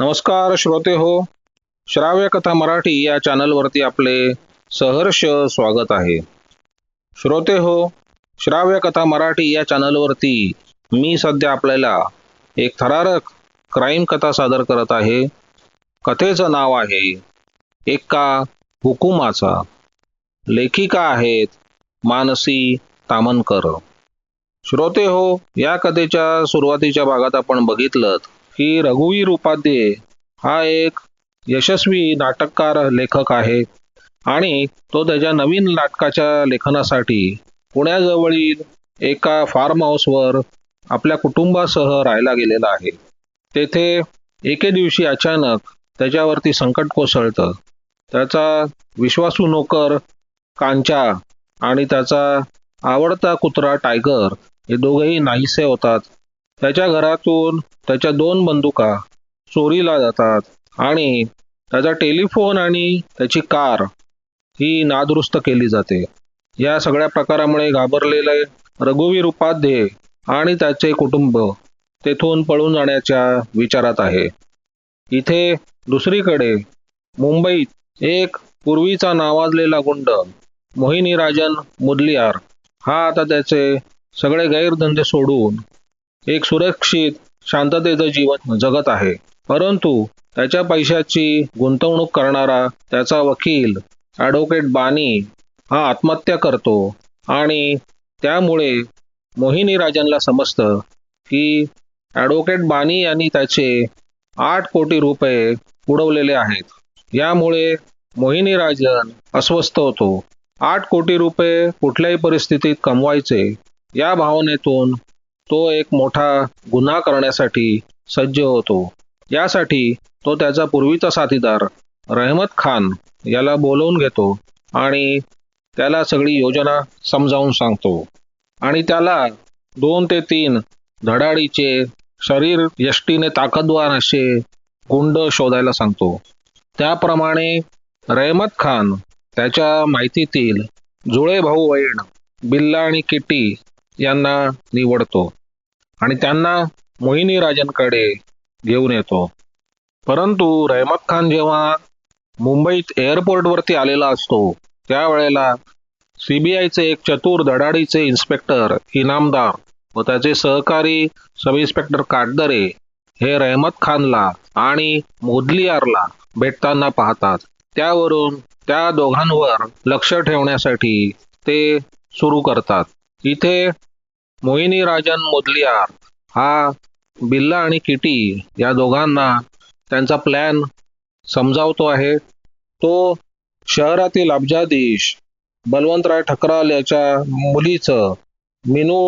नमस्कार श्रोते हो. श्राव्य कथा मराठी या चॅनलवरती आपले सहर्ष स्वागत आहे. श्रोते हो श्राव्य कथा मराठी या चॅनलवरती मी सध्या आपल्याला एक थरारक क्राईम कथा सादर करत आहे. कथेचं नाव आहे एका हुकुमाचा. लेखिका आहेत मानसी तामनकर. श्रोते हो या कथेच्या सुरुवातीच्या भागात आपण बघितलं की रघुवीर उपाध्ये हा एक यशस्वी नाटककार लेखक आहे. आणि तो त्याच्या नवीन नाटकाच्या लेखनासाठी पुण्याजवळील एका फार्म हाऊसवर आपल्या कुटुंबासह राहायला गेलेला आहे. तेथे एके दिवशी अचानक त्याच्यावरती संकट कोसळतं. त्याचा विश्वासू नोकर कांचा आणि त्याचा आवडता कुत्रा टायगर हे दोघेही नाहीसे होतात. त्याच्या घरातून त्याच्या दोन बंदुका चोरीला जातात आणि त्याचा टेलिफोन आणि त्याची कार ही नादुरुस्त केली जाते. या सगळ्या प्रकारामुळे घाबरलेले रघुवीर उपाध्ये आणि त्याचे कुटुंब तेथून पळून जाण्याच्या विचारात आहे. इथे दुसरीकडे मुंबईत एक पूर्वीचा नावाजलेला गुंड मोहिनी राजन मुदलियार हा आता त्याचे सगळे गैरधंदे सोडून एक सुरक्षित शांततेचं जीवन जगत आहे. परंतु त्याच्या पैशाची गुंतवणूक करणारा त्याचा वकील ॲडव्होकेट बानी हा आत्महत्या करतो आणि त्यामुळे मोहिनी राजनला समजतं की ॲडव्होकेट बानी यांनी त्याचे आठ कोटी रुपये उडवलेले आहेत. यामुळे मोहिनी राजन अस्वस्थ होतो. आठ कोटी रुपये कुठल्याही परिस्थितीत कमवायचे या भावनेतून तो एक मोठा गुन्हा करण्यासाठी सज्ज होतो. यासाठी तो त्याचा पूर्वीचा साथीदार रहमत खान याला बोलवून घेतो आणि त्याला सगळी योजना समजावून सांगतो. आणि त्याला दोन ते तीन धडाडीचे शरीर यष्टीने ताकदवार असे गुंड शोधायला सांगतो. त्याप्रमाणे रहमत खान त्याच्या माहितीतील जुळे भाऊ वैण बिल्ला आणि किटी यांना निवडतो. आणि त्यांना मोहिनी राजांकडे घेऊन येतो. परंतु रहमत खान जेव्हा मुंबईत एअरपोर्टवरती आलेला असतो त्यावेळेला सीबीआयचे एक चतुर धडाडीचे इन्स्पेक्टर इनामदार व त्याचे सहकारी सब इन्स्पेक्टर काटदरे हे रहमत खानला आणि मोदलियारला भेटताना पाहतात. त्यावरून त्या दोघांवर लक्ष ठेवण्यासाठी ते सुरू करतात. इथे मोहिनी राजन मोदलियार हा बिल्ला आणि किटी या दोघांना त्यांचा प्लॅन समजावतो आहे. तो शहरातील अब्जाधीश बलवंतराय ठकराल याच्या मुलीचं मिनू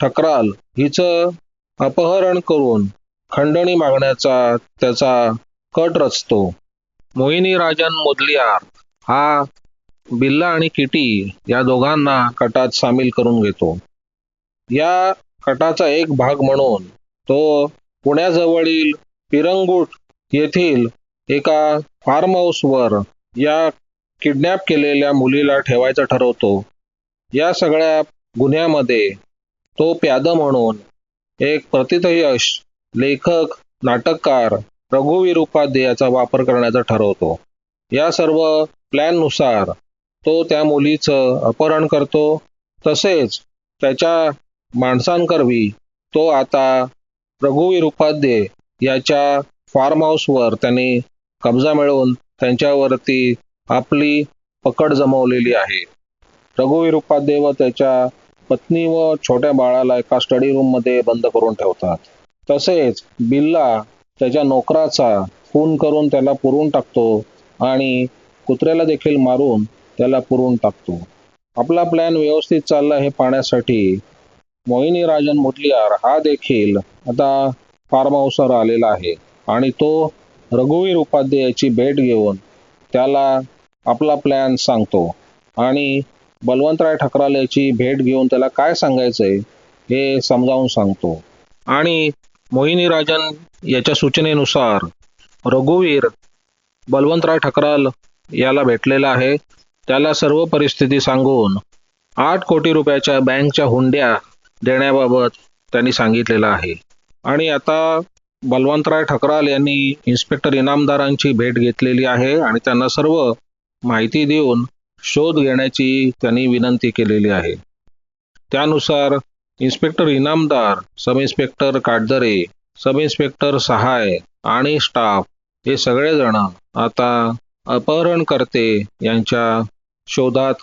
ठकराल हिचं अपहरण करून खंडणी मागण्याचा त्याचा कट रचतो. मोहिनी राजन मोदलियार हा बिल्ला आणि किटी या दोघांना कटात सामील करून घेतो. या कटाचा एक भाग म्हणून तो पुण्याजवळील पिरंगुट येथील एका फार्म हाऊसवर या किडनॅप केलेल्या मुलीला ठेवायचं ठरवतो. या सगळ्या गुन्ह्यामध्ये तो प्याद म्हणून एक प्रतितयश लेखक नाटककार रघुवीर उपाध्यायाचा वापर करण्याचा ठरवतो. या सर्व प्लॅननुसार तो त्या मुलीचं अपहरण करतो. तसेच त्याच्या माणसांकरवी तो आता रघुवीर उपाध्ये याच्या फार्म हाऊसवर त्यांनी कब्जा मिळवून त्यांच्यावरती आपली पकड जमवलेली आहे. रघुवीर उपाध्ये व त्याच्या पत्नी व छोट्या बाळाला एका स्टडी रूममध्ये बंद करून ठेवतात. तसेच बिल्ला त्याच्या नोकराचा खून करून त्याला पुरून टाकतो आणि कुत्र्याला देखील मारून त्याला पुरून टाकतो. आपला प्लॅन व्यवस्थित चालला हे पाहण्यासाठी मोहिनी राजन मुटलियार हा देखील आता फार्म हाऊसवर आलेला आहे. आणि तो रघुवीर उपाध्यायाची भेट घेऊन त्याला आपला प्लॅन सांगतो. आणि बलवंतराय ठकराल याची भेट घेऊन त्याला काय सांगायचंय हे समजावून सांगतो. आणि मोहिनी राजन याच्या सूचनेनुसार रघुवीर बलवंतराय ठकराल याला भेटलेला आहे. त्याला सर्व परिस्थिती सांगून आठ कोटी रुपयाच्या बँकच्या हुंड्या देण्याबाबत त्यांनी सांगितलेलं आहे. आणि आता बलवंतराय ठकराल यांनी इन्स्पेक्टर इनामदारांची भेट घेतलेली आहे आणि त्यांना सर्व माहिती देऊन शोध घेण्याची त्यांनी विनंती केलेली आहे. त्यानुसार inspector Inamdar sub inspector Katdare sub inspector सहाय आणि स्टाफ हे सगळेजण आता अपहरणकर्ते यांच्या शोधात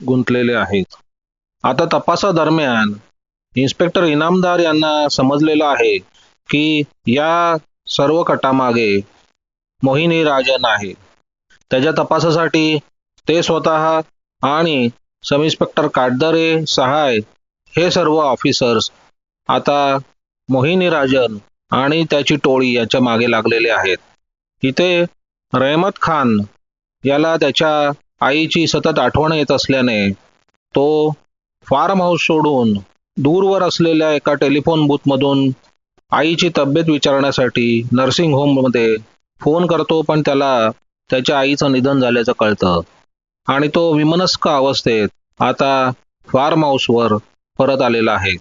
गुंतलेले आहेत. आता तपासादरम्यान इन्स्पेक्टर इनामदार यांना समजलेलं आहे की या सर्व कटामागे मोहिनी राजन आहे. त्याच्या तपासासाठी ते स्वतः आणि सब इन्स्पेक्टर काटदरे सहाय हे सर्व ऑफिसर्स आता मोहिनी राजन आणि त्याची टोळी याच्या मागे लागलेले आहेत. इथे रहमत खान याला त्याच्या आईची सतत आठवण येत असल्याने तो फार्म हाऊस सोडून दूरवर असलेल्या एका टेलिफोन बूथमधून आईची तब्येत विचारण्यासाठी नर्सिंग होममध्ये फोन करतो पण त्याला त्याच्या आईचं निधन झाल्याचं कळतं. आणि तो विमनस्क अवस्थेत आता फार्म हाऊसवर परत आलेला आहे.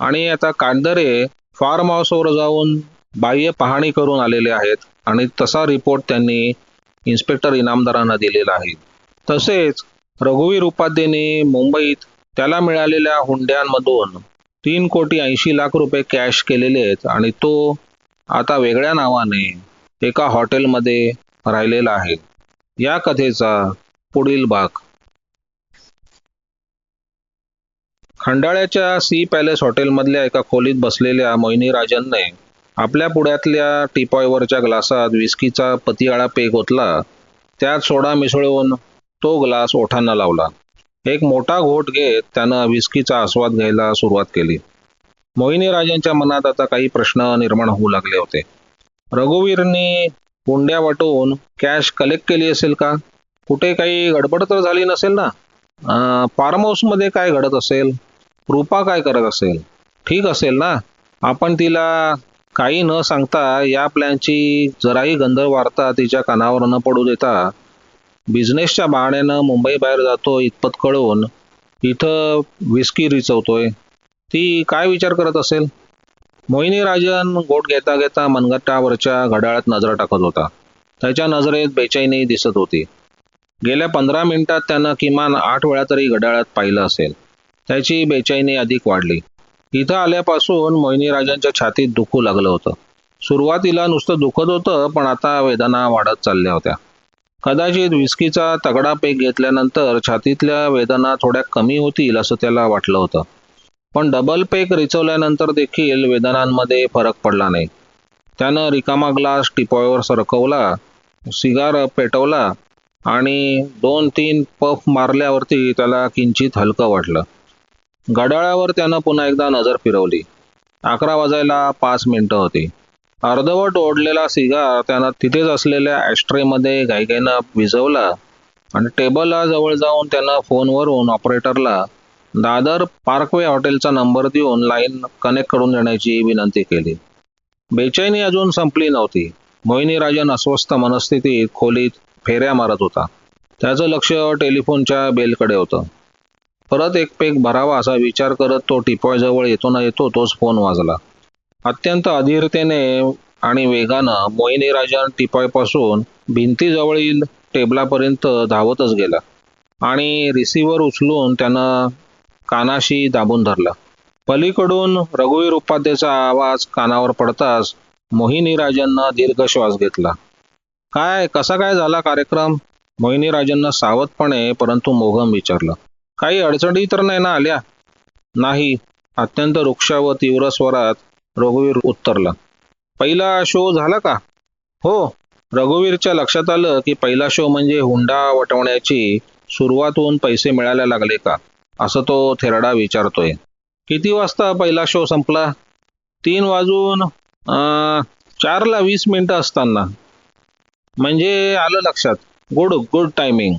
आणि आता कांदरे फार्म हाऊसवर जाऊन बाह्य पाहणी करून आलेले आहेत आणि तसा रिपोर्ट त्यांनी इन्स्पेक्टर इनामदारांना दिलेला आहे. तसेच रघुवीर उपाध्येने मुंबईत त्याला मिळालेल्या हुंड्यांमधून तीन कोटी ऐंशी लाख रुपये कॅश केलेले आहेत आणि तो आता वेगळ्या नावाने एका हॉटेलमध्ये राहिलेला आहे. या कथेचा पुढील भाग. खंडाळ्याच्या सी पॅलेस हॉटेलमधल्या एका खोलीत बसलेल्या मोहिनी राजनने आपल्या पुढ्यातल्या टिपॉयवरच्या ग्लासात विस्कीचा पतियाळा पेक ओतला. त्यात सोडा मिसळून तो ग्लास ओठांना लावला. एक मोठा घोट घेत त्यानं विस्कीचा आस्वाद घ्यायला सुरुवात केली. मोहिनी राजांच्या मनात आता काही प्रश्न निर्माण होऊ लागले होते. रघुवीरनी हुंड्या वाटून कॅश कलेक्ट केली असेल का? कुठे काही गडबड तर झाली नसेल ना? फार्म हाऊसमध्ये काय घडत असेल? रूपा काय करत असेल? ठीक असेल ना? आपण तिला काही न सांगता या प्लॅनची जराही गंधर्वार्ता तिच्या कानावर न पडू देता बिझनेसच्या बहाण्यानं मुंबई बाहेर जातो इतपत कळून इथं विस्की रिचवतोय. ती काय विचार करत असेल? मोहिनी राजन गोट घेता घेता मनगट्टावरच्या घड्याळात नजर टाकत होता. त्याच्या नजरेत बेचैनी दिसत होती. गेल्या पंधरा मिनिटात त्यानं किमान आठ वेळा तरी घड्याळात पाहिलं असेल. त्याची बेचैनी अधिक वाढली. इथं आल्यापासून मोहिनी राजांच्या छातीत दुखू लागलं होतं. सुरुवातीला नुसतं दुखत होतं पण आता वेदना वाढत चालल्या होत्या. कदाचित विस्कीचा तगडा पेक घेतल्यानंतर छातीतल्या वेदना थोड्या कमी होतील असं त्याला वाटलं होतं. पण डबल पेक रिचवल्यानंतर देखील वेदनांमध्ये फरक पडला नाही. त्यानं रिकामा ग्लास टिपॉयवर सरकवला सिगार पेटवला आणि दोन तीन पफ मारल्यावरती त्याला किंचित हलकं वाटलं. घड्याळावर त्यानं पुन्हा एकदा नजर फिरवली. अकरा वाजायला पाच मिनिटं होती. अर्धवट ओढलेला सिगार त्यानं तिथेच असलेल्या ॲस्ट्रेमध्ये घाईघाईनं विझवला आणि टेबलला जवळ जाऊन त्यानं फोनवरून ऑपरेटरला दादर पार्कवे हॉटेलचा नंबर देऊन लाईन कनेक्ट करून देण्याची विनंती केली. बेचैनी अजून संपली नव्हती. मोहिनी राजन अस्वस्थ मनस्थितीत खोलीत फेऱ्या मारत होता. त्याचं लक्ष टेलिफोनच्या बेलकडे होतं. परत एक पेक भरावा असा विचार करत तो टिपॉयजवळ येतो ना येतो तोच फोन वाजला. अत्यंत अधीरतेने आणि वेगानं मोहिनी राजा टिपॉयपासून भिंतीजवळील टेबलापर्यंत धावतच गेला आणि रिसिव्हर उचलून त्यानं कानाशी दाबून धरला. पलीकडून रघुवीर उपाध्याचा आवाज कानावर पडताच मोहिनी राजांना दीर्घ श्वास घेतला. काय कसा काय झाला कार्यक्रम? मोहिनी राजांना सावधपणे परंतु मोघम विचारलं. काही अडचणी तर नाही ना आल्या? नाही. अत्यंत वृक्ष व तीव्र स्वरात रघुवीर उत्तरला. पहिला शो झाला का? हो. रघुवीरच्या लक्षात आलं की पहिला शो म्हणजे हुंडा वटवण्याची सुरुवातहून पैसे मिळायला लागले का? असं तो थेरडा विचारतोय. किती वाजता पहिला शो संपला? तीन वाजून चारला वीस मिनिटं असताना. म्हणजे आलं लक्षात. Good good timing.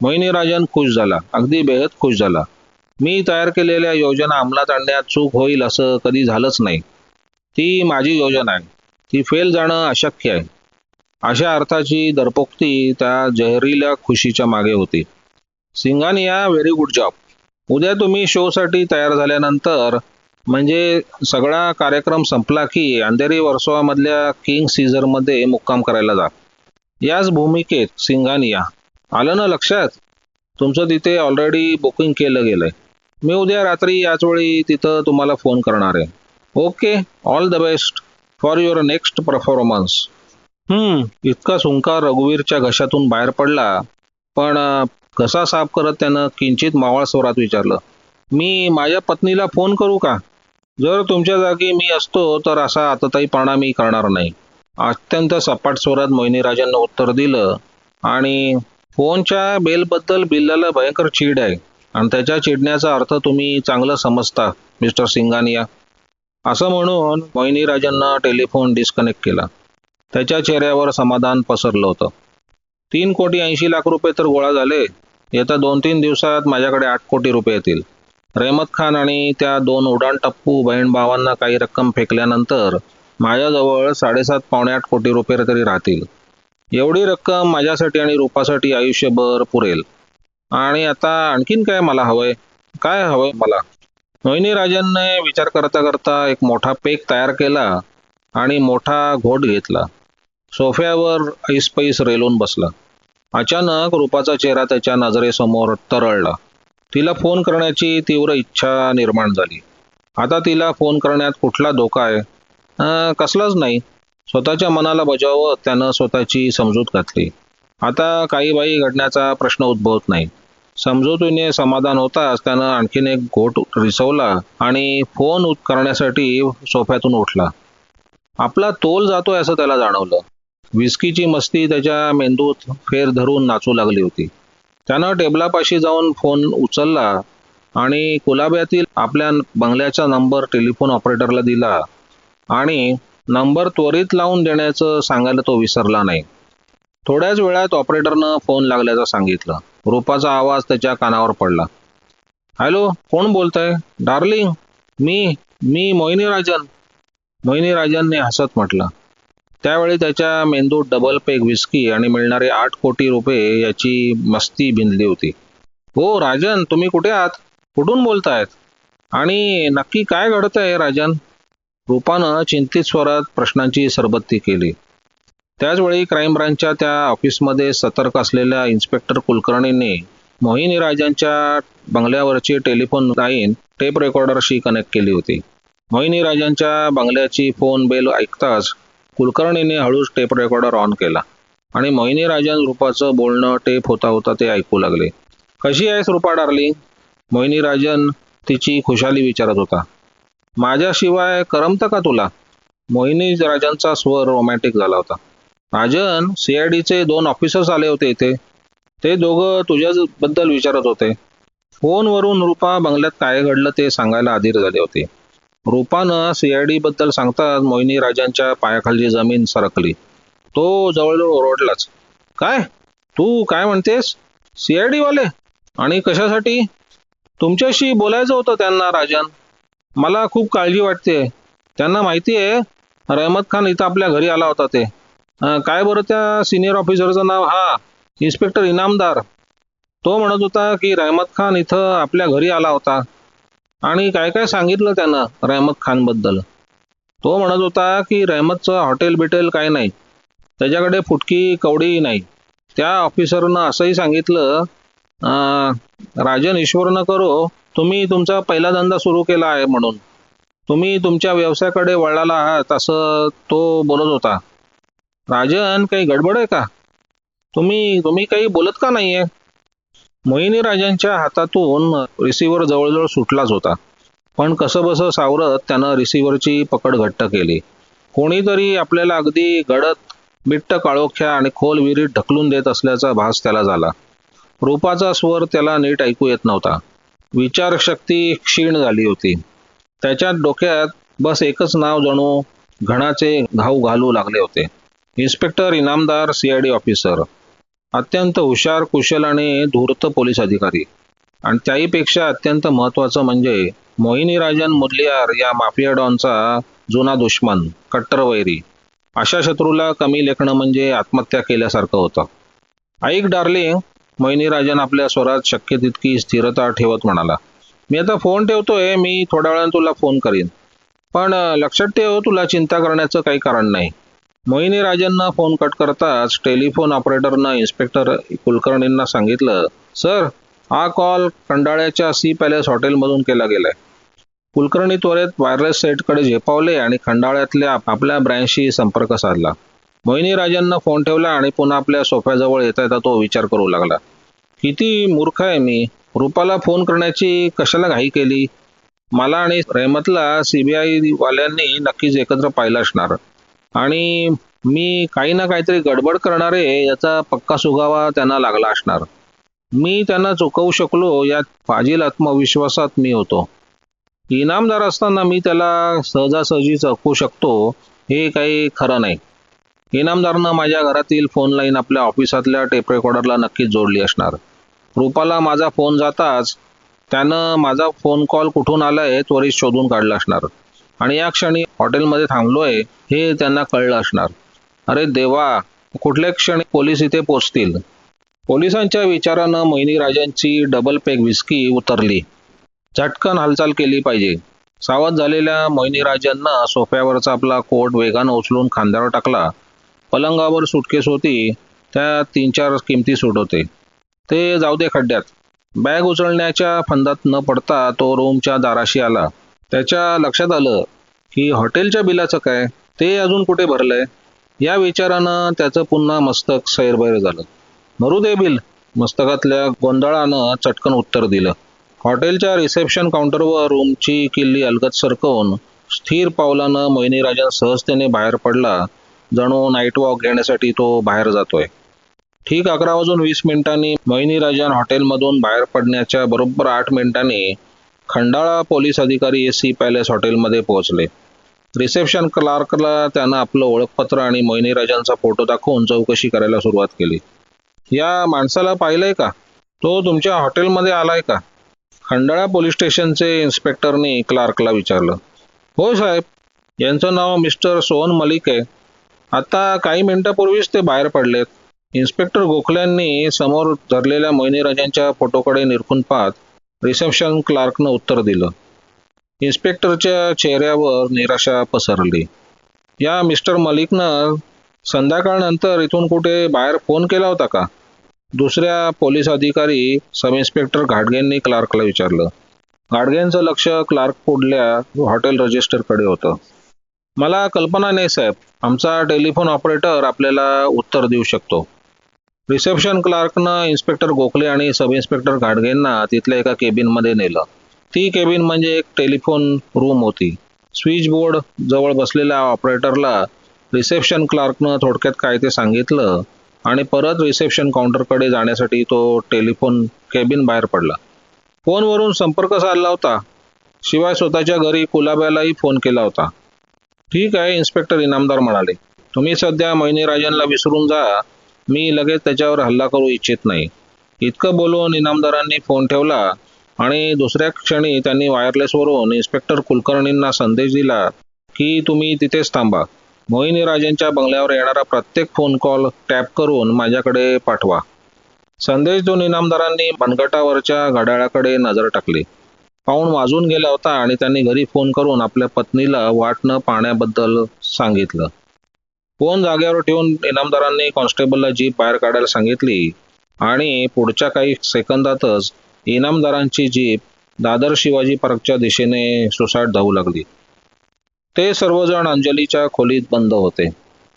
मोहिनीराजन खुश झाला. अगदी बेहद खुश झाला. मी तयार केलेल्या योजना अंमलात आणण्यात चूक होईल असं कधी झालंच नाही. ती माझी योजना आहे. ती फेल जाणं अशक्य आहे. अशा अर्थाची दरपोक्ती त्या जहरीला खुशीच्या मागे होती. सिंगानिया व्हेरी गुड जॉब उद्या तुम्ही शोसाठी तयार झाल्यानंतर म्हणजे सगळा कार्यक्रम संपला की अंधेरी वर्सोवामधल्या किंग सीझरमध्ये मुक्काम करायला जा. याच भूमिकेत सिंघानिया आलं ना लक्षात? तुमचं तिथे ऑलरेडी बुकिंग केलं गेलंय. मी उद्या रात्री याच वेळी तिथं तुम्हाला फोन करणार आहे. Okay all the best for your next performance hmm. इतका सुंकार रघुवीरच्या घशातून बाहेर पडला पण घसा साफ करत त्यानं किंचित मावळ स्वरात विचारलं मी माझ्या पत्नीला फोन करू का? जर तुमच्या जागी मी असतो तर असा आतताईपणा मी करणार नाही. अत्यंत सपाट स्वरात मोहिनीराजांना उत्तर दिलं आणि फोनच्या बेलबद्दल बिल्लाला भयंकर चीड आहे आणि त्याच्या चिडण्याचा अर्थ तुम्ही चांगलं समजता मिस्टर सिंगानिया असं म्हणून मोहिनीराजांना टेलिफोन डिस्कनेक्ट केला. त्याच्या चेहऱ्यावर समाधान पसरलं होतं. तीन कोटी ऐंशी लाख रुपये तर गोळा झाले. येत्या दोन तीन दिवसात माझ्याकडे आठ कोटी रुपये येतील. रेहमत खान आणि त्या दोन उडाण टप्पू बहीण भावांना काही रक्कम फेकल्यानंतर माझ्याजवळ साडेसात पावणे आठ कोटी रुपये तरी राहतील. एवढी रक्कम माझ्यासाठी आणि रूपासाठी आयुष्यभर पुरेल. आणि आता आणखीन काय मला हवंय? काय हवंय मला? मोहिनी राजांनी विचार करता करता एक मोठा पेक तयार केला आणि मोठा घोट घेतला. सोफ्यावर ऐसपैस रेलून बसला. अचानक रूपाचा चेहरा त्याच्या नजरेसमोर तरळला. तिला फोन करण्याची तीव्र इच्छा निर्माण झाली. आता तिला फोन करण्यात कुठला धोका आहे? कसलाच नाही. स्वतःच्या मनाला बजावत त्यानं स्वतःची समजूत घातली. आता काही बाई घडण्याचा प्रश्न उद्भवत नाही. समजुतीने समाधान होताच त्यानं आणखीन एक घोट रिसवला आणि फोन करण्यासाठी सोफ्यातून उठला. आपला तोल जातोय असं त्याला जाणवलं. विस्कीची मस्ती त्याच्या मेंदूत फेर धरून नाचू लागली होती. त्यानं टेबलापाशी जाऊन फोन उचलला आणि कुलाब्यातील आपल्या बंगल्याचा नंबर टेलिफोन ऑपरेटरला दिला आणि नंबर त्वरित लावून देण्याचं सांगायला तो विसरला नाही. थोड्याच वेळात ऑपरेटरनं फोन लागल्याचं सांगितलं. रूपाचा आवाज त्याच्या कानावर पडला. हॅलो कोण बोलतंय? डार्लिंग मी मी मोहिनी राजन मोहिनी राजनने हसत म्हटलं. त्यावेळी त्याच्या मेंदूत डबल पेग विस्की आणि मिळणारे आठ कोटी रुपये याची मस्ती भिनली होती. हो राजन तुम्ही कुठे आहात? कुठून बोलतायत? आणि नक्की काय घडतंय राजन? रूपानं चिंतित स्वरात प्रश्नांची सरबत्ती केली. त्याचवेळी क्राईम ब्रांचच्या त्या ऑफिसमध्ये सतर्क असलेल्या इन्स्पेक्टर कुलकर्णींनी मोहिनी राजांच्या बंगल्यावरची टेलिफोन लाईन टेप रेकॉर्डरशी कनेक्ट केली होती. मोहिनी राजांच्या बंगल्याची फोन बेल ऐकताच कुलकर्णीने हळूच टेप रेकॉर्डर ऑन केला आणि मोहिनी राजन रूपाचं बोलणं टेप होता होता ते ऐकू लागले. कशी आहेस रूपा डार्लिंग मोहिनी राजन तिची खुशाली विचारत होता. माझ्याशिवाय करमतं का तुला? मोहिनी राजांचा स्वर रोमॅन्टिक झाला होता. राजन सीआयडीचे दोन ऑफिसर्स आले होते इथे. ते दोघं तुझ्याच बद्दल विचारत होते. फोनवरून रूपा बंगल्यात काय घडलं ते सांगायला आधीर झाले होते. रूपानं सीआयडी बद्दल सांगताच मोहिनी राजांच्या पायाखालची जमीन सरकली. तो जवळजवळ ओरडलाच काय? तू काय म्हणतेस? सीआयडी वाले? आणि कशासाठी? तुमच्याशी बोलायचं होतं त्यांना राजन. मला खूप काळजी वाटते त्यांना माहिती आहे रहमत खान इथं आपल्या घरी आला होता ते. काय बरं त्या सिनियर ऑफिसरचं नाव? हा इन्स्पेक्टर इनामदार. तो म्हणत होता की रहमत खान इथं आपल्या घरी आला होता. आणि काय काय सांगितलं त्यानं रहमत खानबद्दल? तो म्हणत होता की रहमतचं हॉटेल बिटेल काय नाही. त्याच्याकडे फुटकी कवडीही नाही. त्या ऑफिसरनं असंही सांगितलं राजन ईश्वर न करो. तुम्ही तुमचा पहिला धंदा सुरू केला आहे म्हणून. तुम्ही तुमच्या व्यवसायाकडे वळाला आहात असं तो बोलत होता. राजन काही गडबड आहे का? तुम्ही तुम्ही काही बोलत का नाहीये? मोहिनी राजांच्या हातातून रिसिव्हर जवळजवळ सुटलाच होता. पण कसं बसं सावरत त्यानं रिसिव्हरची पकड घट्ट केली. कोणीतरी आपल्याला अगदी गडद बिट्ट काळोख्या आणि खोल विहिरीत ढकलून देत असल्याचा भास त्याला झाला. रूपाचा स्वर त्याला नीट ऐकू येत नव्हता. विचारशक्ती क्षीण झाली होती. त्याच्या डोक्यात बस एकच नाव जणू घणाचे घाऊ घालू लागले होते. इन्स्पेक्टर इनामदार सीआयडी ऑफिसर अत्यंत हुशार कुशल आणि धूर्त पोलीस अधिकारी. आणि त्याहीपेक्षा अत्यंत महत्वाचं म्हणजे मोहिनी राजन मुरलियार या माफिया डॉनचा जुना दुश्मन कट्टर वैरी अशा शत्रूला कमी लेखणं म्हणजे आत्महत्या केल्यासारखं होतं. ऐक डार्लिंग मोहिनी राजन आपल्या स्वरात शक्य तितकी स्थिरता ठेवत म्हणाला मी आता फोन ठेवतोय मी थोड्या वेळाने तुला फोन करीन. पण लक्षात ठेव तुला चिंता करण्याचं काही कारण नाही. मोहिनी राजांना फोन कट करताच टेलिफोन ऑपरेटरनं इन्स्पेक्टर कुलकर्णींना सांगितलं सर हा कॉल खंडाळ्याच्या सी पॅलेस हॉटेलमधून केला गेलाय. कुलकर्णी त्वरित वायरलेस सेटकडे झेपावले आणि खंडाळ्यातल्या आपल्या ब्रँचशी संपर्क साधला. मोहिनी राजांना फोन ठेवला आणि पुन्हा आपल्या सोफ्याजवळ येता येता तो विचार करू लागला. किती मूर्ख आहे मी. रुपाला फोन करण्याची कशाला घाई केली? मला आणि रेहमतला सीबीआय वाल्यांनी नक्कीच एकत्र पाहिलं असणार. आणि मी काही ना काहीतरी गडबड करणारे याचा पक्का सुगावा त्यांना लागला असणार. मी त्यांना चुकवू शकलो यात फाजील आत्मविश्वासात मी होतो. इनामदार असताना मी त्याला सहजासहजी चकवू शकतो हे काही खरं नाही. इनामदारनं माझ्या घरातील फोन लाईन आपल्या ऑफिसातल्या टेप रेकॉर्डरला नक्कीच जोडली असणार. रुपाला माझा फोन जाताच त्यानं माझा फोन कॉल कुठून आलाय त्वरित शोधून काढला असणार. आणि या क्षणी हॉटेलमध्ये थांबलोय हे त्यांना कळलं असणार. अरे देवा कुठल्या क्षणी पोलीस इथे पोचतील? पोलिसांच्या विचारानं मोहिनी राजांची डबल पेग विस्की उतरली. झटकन हालचाल केली पाहिजे. सावध झालेल्या मोहिनी राजांना सोफ्यावरचा आपला कोट वेगानं उचलून खांद्यावर टाकला. पलंगावर सुटकेस होती त्या तीन चार किमती सुट होते. ते जाऊ दे खड्ड्यात. बॅग उचलण्याच्या फंदात न पडता तो रूमच्या दाराशी आला. त्याच्या लक्षात आलं की हॉटेलच्या बिलाचं काय? ते अजून कुठे भरलंय? या विचारानं त्याचं पुन्हा मस्तक सैरभैर झालं. मरू दे बिल. मस्तकातल्या गोंधळानं चटकन उत्तर दिलं. हॉटेलच्या रिसेप्शन काउंटरवर रूमची किल्ली अलगत सरकवून स्थिर पावलानं मोहिनीराजन सहजतेने बाहेर पडला. जणू नाईट वॉक घेण्यासाठी तो बाहेर जातोय. ठीक अकरा वाजून वीस मिनिटांनी मोहिनीराजन हॉटेलमधून बाहेर पडण्याच्या बरोबर आठ मिनिटांनी खंडाळा पोलीस अधिकारी एस सी पॅलेस हॉटेलमध्ये पोहोचले. रिसेप्शन क्लार्कला त्यानं आपलं ओळखपत्र आणि मोहिनी राजांचा फोटो दाखवून चौकशी करायला सुरुवात केली. या माणसाला पाहिलंय का? तो तुमच्या हॉटेलमध्ये आलाय का? खंडाळा पोलीस स्टेशनचे इन्स्पेक्टरने क्लार्कला विचारलं. हो साहेब यांचं नाव मिस्टर सोहन मलिक आहे. आता काही मिनिटापूर्वीच ते बाहेर पडलेत. इन्स्पेक्टर गोखल्यांनी समोर धरलेल्या मोहिनी राजांच्या फोटोकडे निरखून पाहत रिसेप्शन क्लार्कनं उत्तर दिलं. इन्स्पेक्टरच्या चेहऱ्यावर निराशा पसरली. या मिस्टर मलिकनं संध्याकाळनंतर इथून कुठे बाहेर फोन केला होता का? दुसऱ्या पोलीस अधिकारी सब इन्स्पेक्टर घाटगेंनी क्लार्कला विचारलं. घाटगेंचं लक्ष क्लार्क पुढल्या हॉटेल रजिस्टरकडे होतं. मला कल्पना नाही साहेब. आमचा टेलिफोन ऑपरेटर आपल्याला उत्तर देऊ शकतो. रिसेप्शन क्लार्कनं इन्स्पेक्टर गोखले आणि सब इन्स्पेक्टर घाटगेंना तिथल्या एका केबिनमध्ये नेलं. ती केबिन म्हणजे एक टेलिफोन रूम होती. स्विच बोर्ड जवळ बसलेल्या ऑपरेटरला रिसेप्शन क्लार्कनं थोडक्यात काय ते सांगितलं आणि परत रिसेप्शन काउंटरकडे जाण्यासाठी तो टेलिफोन केबिन बाहेर पडला. फोनवरून संपर्क साधला होता. शिवाय स्वतःच्या घरी कुलाब्यालाही फोन केला होता. ठीक आहे इन्स्पेक्टर इनामदार म्हणाले. तुम्ही सध्या मोहिनी विसरून जा. मी लगेच त्याच्यावर हल्ला करू इच्छित नाही. इतकं बोलून इनामदारांनी फोन ठेवला आणि दुसऱ्या क्षणी त्यांनी वायरलेसवरून इन्स्पेक्टर कुलकर्णींना संदेश दिला की तुम्ही तिथेच थांबा. मोहिनी राजांच्या बंगल्यावर येणारा प्रत्येक फोन कॉल टॅप करून माझ्याकडे पाठवा. संदेश देऊन इनामदारांनी मनगटावरच्या घड्याळाकडे नजर टाकली. पाऊण वाजून गेला होता आणि त्यांनी घरी फोन करून आपल्या पत्नीला वाट न पाहण्याबद्दल सांगितलं. फोन जागेवर ठेवून इनामदारांनी कॉन्स्टेबलला जीप बाहेर काढायला सांगितली. आणि पुढच्या काही सेकंदातच इनामदारांची जीप दादर शिवाजी पार्कच्या दिशेने सुसाट धावू लागली. ते सर्वजण अंजलीच्या खोलीत बंद होते.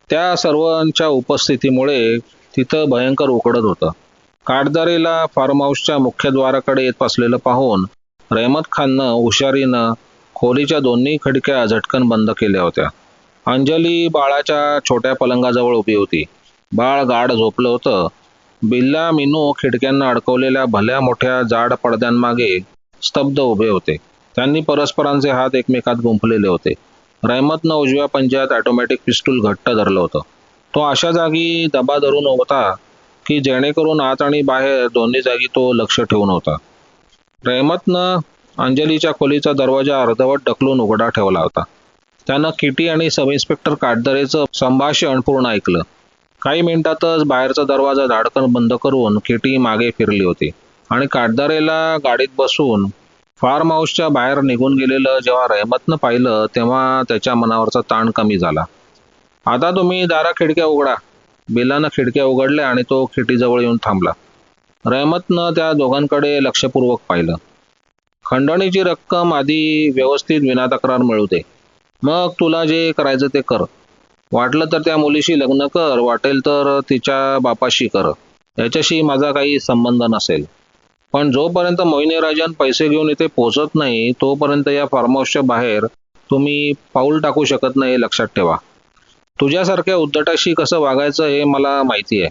त्या सर्वांच्या उपस्थितीमुळे तिथं भयंकर उकडत होतं. काटदारीला फार्म हाऊसच्या मुख्यद्वाराकडे येत असलेलं पाहून रहमत खाननं हुशारीनं खोलीच्या दोन्ही खिडक्या झटकन बंद केल्या होत्या. अंजली बाळाच्या छोट्या पलंगाजवळ उभी होती. बाळ गाढ झोपलं होतं. बिल्ला मिनू खिडक्यांना अडकवलेल्या भल्या मोठ्या जाड पडद्यांमागे स्तब्ध उभे होते. त्यांनी परस्परांचे हात एकमेकात गुंफलेले होते. रहमतनं उजव्या पंजात ऑटोमॅटिक पिस्टूल घट्ट धरलं होतं. तो अशा जागी दबा धरून होता की जेणेकरून आत आणि बाहेर दोन्ही जागी तो लक्ष ठेवून होता. रहमतनं अंजलीच्या खोलीचा दरवाजा अर्धवट ढकलून उघडा ठेवला होता. त्यानं किटी आणि सब इन्स्पेक्टर काटदरेचं संभाषण पूर्ण ऐकलं. काही मिनिटातच बाहेरचा दरवाजा धाडकन बंद करून किटी मागे फिरली होती. आणि काटदारेला गाडीत बसून फार्म हाऊसच्या बाहेर निघून गेलेलं जेव्हा रहमतनं पाहिलं तेव्हा त्याच्या मनावरचा ताण कमी झाला. आता तुम्ही दारा खिडक्या उघडा. बिलानं खिडक्या उघडल्या आणि तो खिटीजवळ येऊन थांबला. रहमतनं त्या दोघांकडे लक्षपूर्वक पाहिलं. खंडणीची रक्कम आधी व्यवस्थित विनातक्रार मिळू दे. मग तुला जे करायचं ते कर. वाटलं तर त्या मुलीशी लग्न कर वाटेल तर तिच्या बापाशी कर. याच्याशी माझा काही संबंध नसेल. पण जोपर्यंत मोहिनीराजन पैसे घेऊन इथे पोहोचत नाही तोपर्यंत या फार्म हाऊसच्या बाहेर तुम्ही पाऊल टाकू शकत नाही हे लक्षात ठेवा. तुझ्यासारख्या उद्धटाशी कसं वागायचं हे मला माहिती आहे.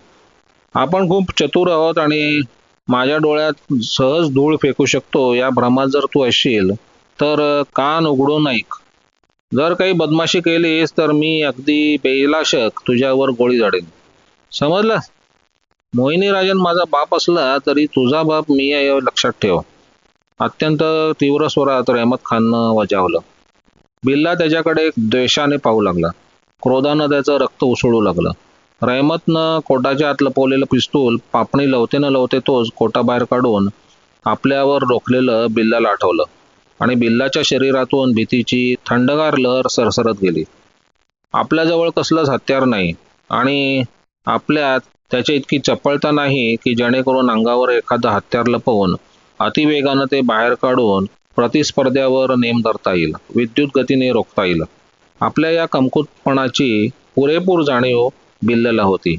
आपण खूप चतुर आहोत आणि माझ्या डोळ्यात सहज धूळ फेकू शकतो या भ्रमात जर तू असशील तर कान उघडून ऐक. जर काही बदमाशी केलीस तर मी अगदी बेलाशक तुझ्यावर गोळी झाडेन. समजलं? मोहिनी राजन माझा बाप असला तरी तुझा बाप मी आहे लक्षात ठेव. अत्यंत तीव्र स्वरात रहमत खाननं वजावलं. बिल्ला त्याच्याकडे द्वेषाने पाहू लागला. क्रोधानं त्याचं रक्त उसळू लागलं. रहमतनं कोटाच्या आत लपवलेलं पिस्तूल पापणी लवते न लवते तोच कोटाबाहेर काढून आपल्यावर रोखलेलं बिल्लाला आठवलं. आणि बिल्लाच्या शरीरातून भीतीची थंडगार लहर सरसरत गेली. आपल्याजवळ कसलंच हत्यार नाही आणि आपल्यात त्याच्या इतकी चपळता नाही की जेणेकरून अंगावर एखादं हत्यार लपवून अतिवेगानं ते बाहेर काढून प्रतिस्पर्ध्यावर नेम धरता येईल विद्युत गतीने रोखता येईल. आपल्या या कमकुतपणाची पुरेपूर जाणीव बिल्लला होती.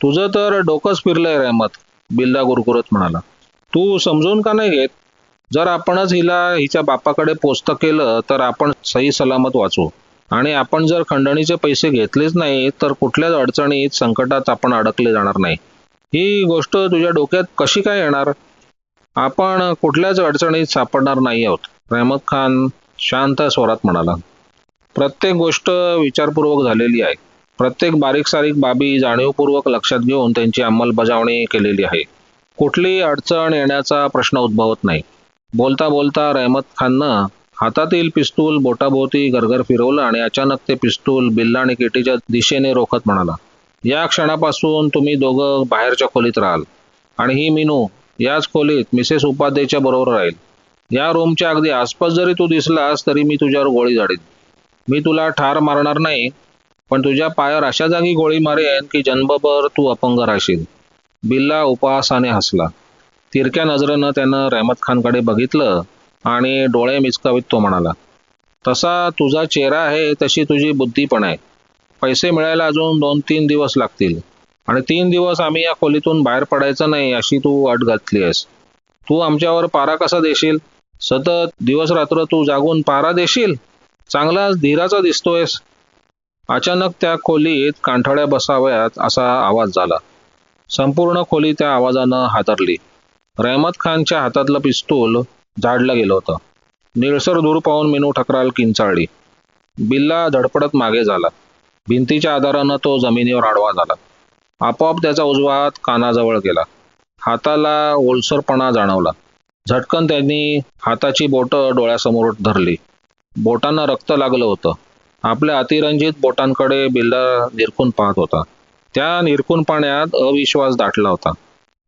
तुझं तर डोकंच फिरलंय रहमत बिल्ला गुरगुरत म्हणाला. तू समजून का नाही घेत? जर आपणच हिला हिच्या बापाकडे पोचतं केलं तर आपण सही सलामत वाचू. आणि आपण जर खंडणीचे पैसे घेतलेच नाही तर कुठल्याच अडचणीत संकटात आपण अडकले जाणार नाही. ही गोष्ट तुझ्या डोक्यात कशी काय येणार? आपण कुठल्याच अडचणीत सापडणार नाही आहोत. रहमत खान शांत स्वरात म्हणाला. प्रत्येक गोष्ट विचारपूर्वक झालेली आहे. प्रत्येक बारीक सारीक बाबी जाणीवपूर्वक लक्षात घेऊन त्यांची अंमलबजावणी केलेली आहे. कुठलीही अडचण येण्याचा प्रश्न उद्भवत नाही. बोलता बोलता रहमत खाननं हातातील पिस्तूल बोटाभोवती गरगर फिरवलं आणि अचानक ते पिस्तूल बिल्ला आणि केटीच्या दिशेने रोखत म्हणाला या क्षणापासून तुम्ही दोघं बाहेरच्या खोलीत राहाल आणि ही मिनू याच खोलीत मिसेस उपाध्येच्या बरोबर राहील. या रूमच्या अगदी आसपास जरी तू दिसलास तरी मी तुझ्यावर गोळी झाडीन. मी तुला ठार मारणार नाही पण तुझ्या पायावर अशा जागी गोळी मारेन की जन्मभर तू अपंग राहशील. बिल्ला उपहासाने हसला. तिरक्या नजरेनं त्यानं रहमत खानकडे बघितलं आणि डोळे मिचकावीत तो म्हणाला तसा तुझा चेहरा आहे तशी तुझी बुद्धी पण आहे. पैसे मिळायला अजून दोन तीन दिवस लागतील. आणि तीन दिवस आम्ही या खोलीतून बाहेर पडायचं नाही अशी तू अट घातली आहेस. तू आमच्यावर पारा कसा देशील? सतत दिवस रात्र तू जागून पारा देशील? चांगलाच धीराचा दिसतोयस. अचानक त्या खोलीत कांठाळ्या बसाव्यात असा आवाज झाला. संपूर्ण खोली त्या आवाजानं हादरली. रहमत खानच्या हातातलं पिस्तूल झाडलं गेलं होतं. निळसर दूर पाहून मेनू ठकराल किंचाळली. बिल्ला धडपडत मागे झाला. भिंतीच्या आधारानं तो जमिनीवर आडवा झाला. आपोआप त्याचा उजवा हात कानाजवळ गेला. हाताला ओलसरपणा जाणवला. झटकन त्यांनी हाताची बोटं डोळ्यासमोर धरली. बोटांना रक्त लागलं होतं. आपल्या अतिरंजित बोटांकडे बिल्ला निरखून पाहत होता. त्या निरखून पाण्यात अविश्वास दाटला होता.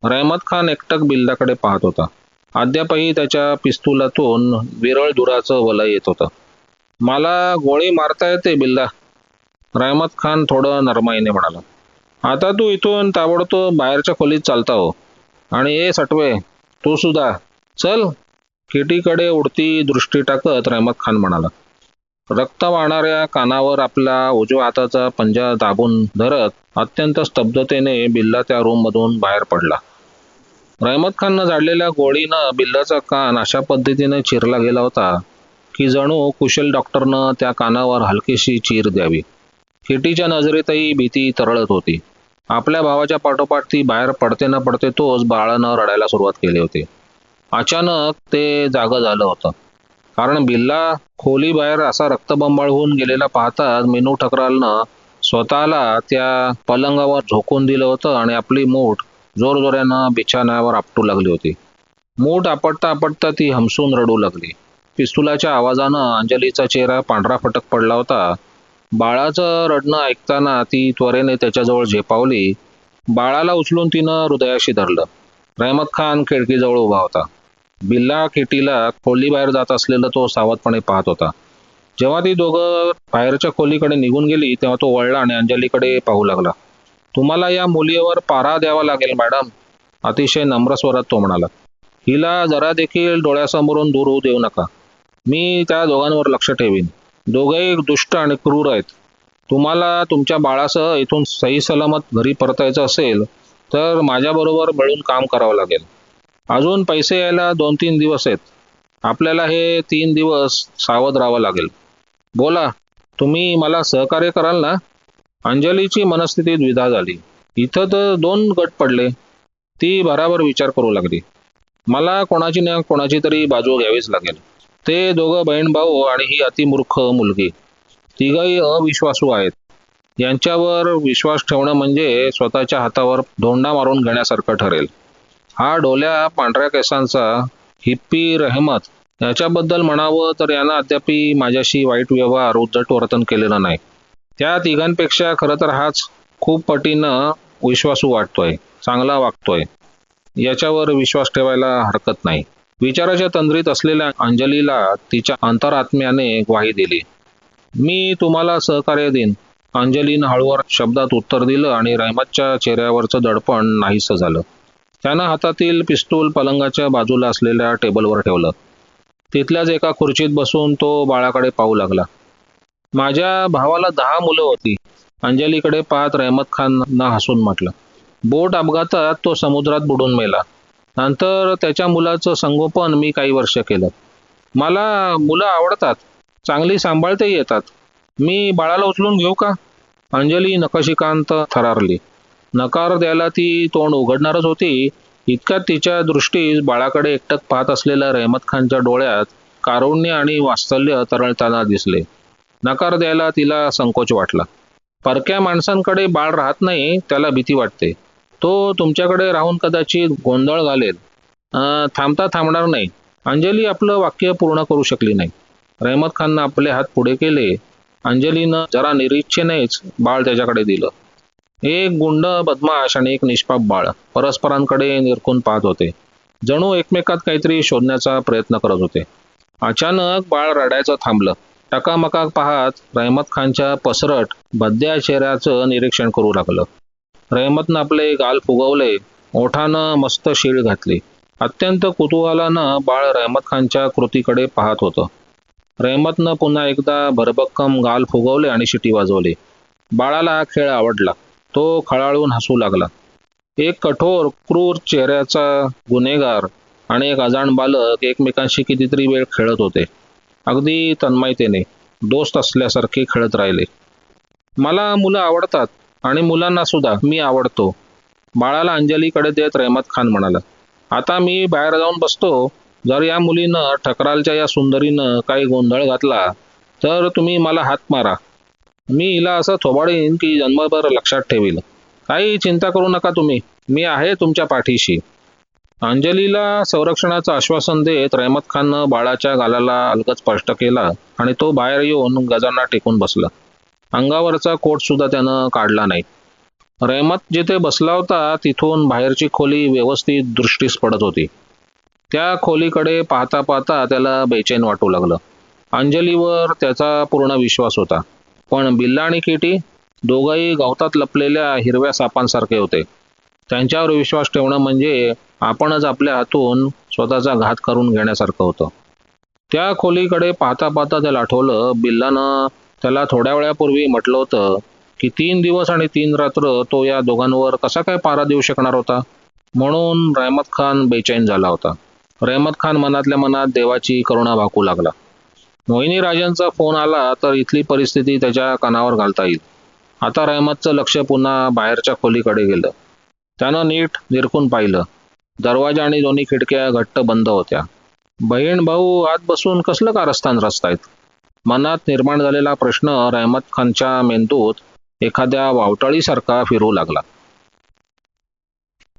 रहमत खान एकटक बिल्लाकडे पाहत होता. अद्यापही त्याच्या पिस्तुलातून विरळ धुराचं वलय येत होतं. मला गोळी मारता येते बिल्ला रहमत खान थोडं नरमाईने म्हणाला. आता तू इथून ताबडतोब बाहेरच्या खोलीत चालता हो. आणि ए सटवे तू सुद्धा चल. किटीकडे उडती दृष्टी टाकत रहमत खान म्हणाला. रक्त वाहणाऱ्या कानावर आपला उजव्या हाताचा पंजा दाबून धरत अत्यंत स्तब्धतेने बिल्ला त्या रूममधून बाहेर पडला. रहमत खाननं झाडलेल्या गोळीनं बिल्लाचा कान अशा पद्धतीने चिरला गेला होता की जणू कुशल डॉक्टरनं त्या कानावर हलकीशी चीर द्यावी. किटीच्या नजरेतही भीती तरळत होती. आपल्या भावाच्या पाठोपाठ ती बाहेर पडते न पडते तोच बाळानं रडायला सुरुवात केली होती. अचानक ते जागं झालं होतं. कारण बिल्ला खोली बाहेर असा रक्तबंबाळ होऊन गेलेला पाहताच मिनू ठकरालनं स्वतःला त्या पलंगावर झोकून दिलं होतं आणि आपली मूठ जोरजोऱ्यानं बिछाण्यावर आपटू लागली होती. मूठ आपटता आपटता ती हमसून रडू लागली. पिस्तुलाच्या आवाजानं अंजलीचा चेहरा पांढरा फटक पडला होता. बाळाचं रडणं ऐकताना ती त्वरेने त्याच्याजवळ झेपावली. बाळाला उचलून तिनं हृदयाशी धरलं. रहमत खान खिडकीजवळ उभा होता. बिल्ला किटीला खोलीबाहेर जात असलेलं तो सावधपणे पाहत होता. जेव्हा ती दोघं बाहेरच्या खोलीकडे निघून गेली तेव्हा तो वळला आणि अंजलीकडे पाहू लागला. तुम्हाला या मुलीवर पारा द्यावा लागेल मॅडम. अतिशय नम्र स्वरात तो म्हणाला. हिला जरा देखील डोळ्यासमोरून दूर होऊ देऊ नका. मी त्या दोघांवर लक्ष ठेवीन. दोघेही दुष्ट आणि क्रूर आहेत. तुम्हाला तुमच्या बाळासह इथून सही सलामत घरी परतायचं असेल तर माझ्याबरोबर मिळून काम करावं लागेल. अजून पैसे यायला दोन तीन दिवस आहेत. आपल्याला हे तीन दिवस सावध राहावं लागेल. बोला तुम्ही मला सहकार्य कराल ना? अंजलीची मनस्थिती द्विधा झाली. इथं तर दोन गट पडले. ती भराभर विचार करू लागली. मला कोणाची ना कोणाची तरी बाजू घ्यावीच लागेल. ते दोघं बहीण भाऊ आणि ही अतिमूर्ख मुलगी. तिघही अविश्वासू आहेत. यांच्यावर विश्वास ठेवणं म्हणजे स्वतःच्या हातावर धोंडा मारून घेण्यासारखं ठरेल. हा डोल्या पांढऱ्या केसांचा हिप्पी रहमत याच्याबद्दल म्हणावं तर यानं अद्याप माझ्याशी वाईट व्यवहार उद्धट वर्तन केलेलं नाही. त्या तिघांपेक्षा खरं तर हाच खूप पटीनं विश्वासू वाटतोय चांगला वागतोय. याच्यावर विश्वास ठेवायला हरकत नाही. विचाराच्या तंद्रीत असलेल्या अंजलीला तिच्या अंतरात्म्याने ग्वाही दिली. मी तुम्हाला सहकार्य देईन. अंजलीनं हळूवार शब्दात उत्तर दिलं आणि रहमतच्या चेहऱ्यावरचं दडपण नाहीसं झालं. त्यानं हातातील पिस्तूल पलंगाच्या बाजूला असलेल्या टेबलवर ठेवलं. तिथल्याच एका खुर्चीत बसून तो बाळाकडे पाहू लागला. माझ्या भावाला दहा मुलं होती. अंजलीकडे पाहत रहमत खानना हसून म्हटलं बोट अपघातात तो समुद्रात बुडून मेला. नंतर त्याच्या मुलाचं संगोपन मी काही वर्ष केलं. मला मुलं आवडतात चांगली सांभाळताही येतात. मी बाळाला उचलून घेऊ का? अंजली नकाशिकांत थरारली. नकार द्यायला ती तोंड उघडणारच होती. इतक्यात तिच्या दृष्टीस बाळाकडे एकटक पाहत असलेल्या रहमत खानच्या डोळ्यात कारुण्य आणि वात्सल्य तरळताना दिसले. नकार द्यायला तिला संकोच वाटला. परक्या माणसांकडे बाळ राहत नाही त्याला भीती वाटते. तो तुमच्याकडे राहून कदाचित गोंधळ घालेल. थांबता थांबणार नाही. अंजली आपलं वाक्य पूर्ण करू शकली नाही. रहमत खाननं आपले हात पुढे केले. अंजलीनं जरा निरीच्छेनेच बाळ त्याच्याकडे दिलं. एक गुंड बदमाश आणि एक निष्पाप बाळ परस्परांकडे निरखून पाहत होते. जणू एकमेकात काहीतरी शोधण्याचा प्रयत्न करत होते. अचानक बाळ रडायचं थांबलं. टकामका पाहत रहमत खानच्या पसरट भद्या चेहऱ्याचं निरीक्षण करू लागलं. रहमतनं आपले गाल फुगवले ओठानं मस्त शीळ घातली. अत्यंत कुतूहलानं बाळ रहमत खानच्या कृतीकडे पाहत होतं. रहमतनं पुन्हा एकदा भरभक्कम गाल फुगवले आणि शिटी वाजवली. बाळाला हा खेळ आवडला. तो खळाळून हसू लागला. एक कठोर क्रूर चेहऱ्याचा गुन्हेगार आणि एक अजाण बालक एकमेकांशी कितीतरी वेळ खेळत होते. अगदी तन्मयतेने दोस्त असल्यासारखे खेळत राहिले. मला मुलं आवडतात आणि मुलांना सुद्धा मी आवडतो. बाळाला अंजलीकडे देत रहमत खान म्हणाला आता मी बाहेर जाऊन बसतो. जर या मुलीनं ठकरालच्या या सुंदरीनं काही गोंधळ घातला तर तुम्ही मला हात मारा. मी हिला असं थोबाडीन की जन्मभर लक्षात ठेवील काही चिंता करू नका तुम्ही. मी आहे तुमच्या पाठीशी. अंजलीला संरक्षणाचं आश्वासन देत रहमत खाननं बाळाच्या गालाला अलगद स्पष्ट केला आणि तो बाहेर येऊन गजांना टेकून बसला. अंगावरचा कोट सुद्धा त्यानं काढला नाही. रहमत जिथे बसला होता तिथून बाहेरची खोली व्यवस्थित दृष्टीस पडत होती. त्या खोलीकडे पाहता पाहता त्याला बेचैन वाटू लागलं. अंजलीवर त्याचा पूर्ण विश्वास होता. पण बिल्ला आणि किटी दोघंही गवतात लपलेल्या हिरव्या सापांसारखे होते. त्यांच्यावर विश्वास ठेवणं म्हणजे आपणच आपल्या हातून स्वतःचा घात करून घेण्यासारखं होतं. त्या खोलीकडे पाहता पाहता त्याला आठवलं बिल्लानं त्याला थोड्या वेळापूर्वी म्हटलं होतं की तीन दिवस आणि तीन रात्र तो या दोघांवर कसा काय पारा देऊ शकणार होता? म्हणून रहमत खान बेचैन झाला होता. रहमत खान मनातल्या मनात देवाची करुणा भाकू लागला. मोहिनी राजांचा फोन आला तर इथली परिस्थिती त्याच्या कानावर घालता येईल. आता रहमतचं लक्ष पुन्हा बाहेरच्या खोलीकडे गेलं. त्यानं नीट निरखून पाहिलं. दरवाजा आणि दोन्ही खिडक्या घट्ट बंद होत्या. बहीण भाऊ आत बसून कसलं कारस्थान रचतायत? मनात निर्माण झालेला प्रश्न रहमत खानच्या मेंदूत एखाद्या वावटाळीसारखा फिरू लागला.